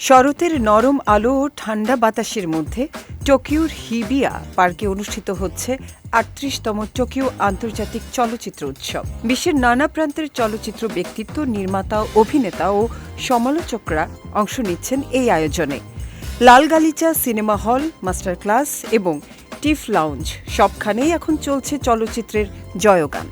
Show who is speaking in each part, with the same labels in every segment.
Speaker 1: শরতের নরম আলো ও ঠান্ডা বাতাসের মধ্যে টোকিওর হিবিয়া পার্কে অনুষ্ঠিত হচ্ছে আটত্রিশতম টোকিও আন্তর্জাতিক চলচ্চিত্র উৎসব। বিশ্বের নানা প্রান্তের চলচ্চিত্র ব্যক্তিত্ব, নির্মাতা, অভিনেতা ও সমালোচকরা অংশ নিচ্ছেন এই আয়োজনে। লাল গালিচা সিনেমা হল মাস্টার ক্লাস এবং টিফ লাউঞ্জ সবখানেই এখন চলছে চলচ্চিত্রের জয়গান।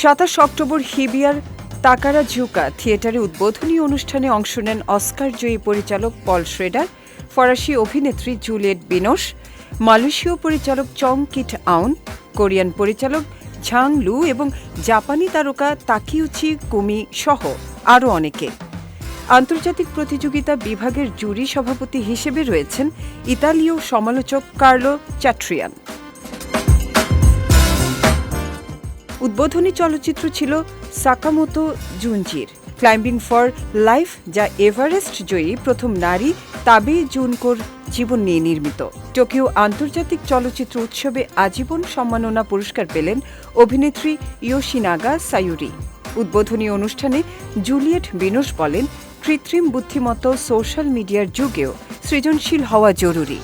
Speaker 1: সাতাশ অক্টোবর হিবিয়ার তাকারা ঝুকা থিয়েটারে উদ্বোধনী অনুষ্ঠানে অংশ নেন অস্কার জয়ী পরিচালক পল শ্রেডার, ফরাসি অভিনেত্রী জুলিয়েট বিনোশ মালয়েশীয় পরিচালক চং কিট আউন, কোরিয়ান পরিচালক ঝাং লু এবং জাপানি তারকা তাকিউচি কুমি সহ আরও অনেকে। আন্তর্জাতিক প্রতিযোগিতা বিভাগের জুরি সভাপতি হিসেবে রয়েছেন ইতালীয় সমালোচক কার্লো চ্যাট্রিয়ান। উদ্বোধনী চলচ্চিত্র ছিল সাকামোতো জুনজির। ক্লাইম্বিং ফর লাইফ যা এভারেস্ট জয়ী প্রথম নারী তাবে জুনকোর জীবন নিয়ে নির্মিত। টোকিও আন্তর্জাতিক চলচ্চিত্র উৎসবে আজীবন সম্মাননা পুরস্কার পেলেন অভিনেত্রী ইয়োশিনাগা সায়ুরি। উদ্বোধনী অনুষ্ঠানে জুলিয়েট বিনোশ বলেন, কৃত্রিম বুদ্ধিমত্তা সোশ্যাল মিডিয়ার যুগেও সৃজনশীল হওয়া জরুরি।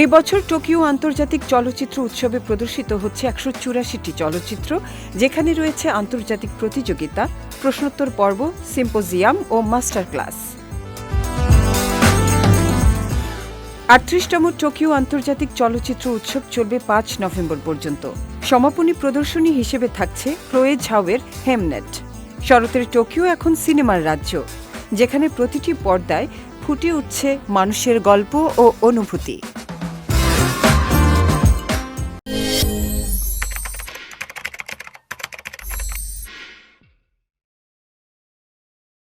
Speaker 1: এই বছর টোকিও আন্তর্জাতিক চলচ্চিত্র উৎসবে প্রদর্শিত হচ্ছে একশো চুরাশিটি চলচ্চিত্র, যেখানে রয়েছে আন্তর্জাতিক প্রতিযোগিতা, প্রশ্নোত্তর পর্ব, সিম্পোজিয়াম ও মাস্টার ক্লাস আটত্রিশতম টোকিও আন্তর্জাতিক চলচ্চিত্র উৎসব চলবে পাঁচ নভেম্বর পর্যন্ত। সমাপনী প্রদর্শনী হিসেবে থাকছে ক্লোয়ে ঝাওয়ের হেমনেট। শরতের টোকিও এখন সিনেমার রাজ্য, যেখানে প্রতিটি পর্দায় ফুটে উঠছে মানুষের গল্প ও অনুভূতি।